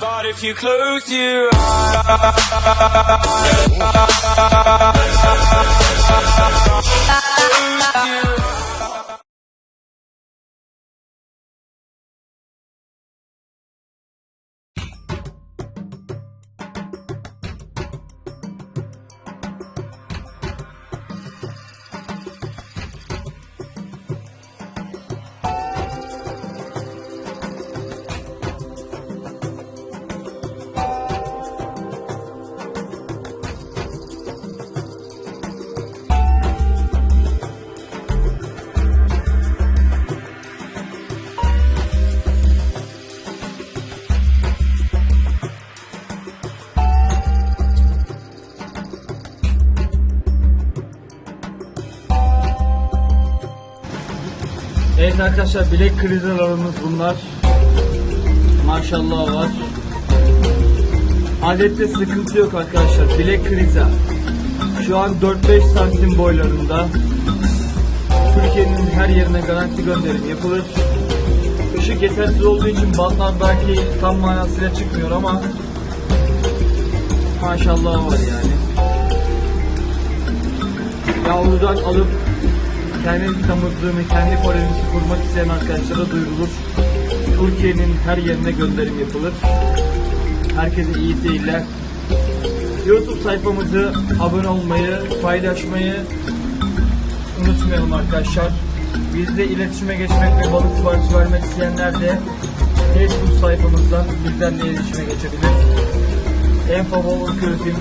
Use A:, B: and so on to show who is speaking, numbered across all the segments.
A: But if you close your eyes,
B: Evet arkadaşlar bilek krizalarımız bunlar. Maşallah var. Adette sıkıntı yok arkadaşlar. Bilek kriza. Şu an 4-5 santim boylarında. Türkiye'nin her yerine garanti gönderim yapılır. Işık yetersiz olduğu için bantlar belki tam manasıyla çıkmıyor ama maşallah var yani. Yavrudan alıp kendi damızlığını, kendi kolonisi kurmak isteyen arkadaşlara duyurulur. Türkiye'nin her yerine gönderim yapılır. Herkese iyi seyirler. YouTube sayfamızı abone olmayı, paylaşmayı unutmayalım arkadaşlar. Bizle iletişime geçmek ve balık siparişi vermek isteyenler de Facebook sayfamızdan bizlerle iletişime geçebilir. Enfo Balık Üretim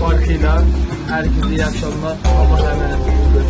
B: farkıyla herkese iyi akşamlar. Allah'a emanet olun.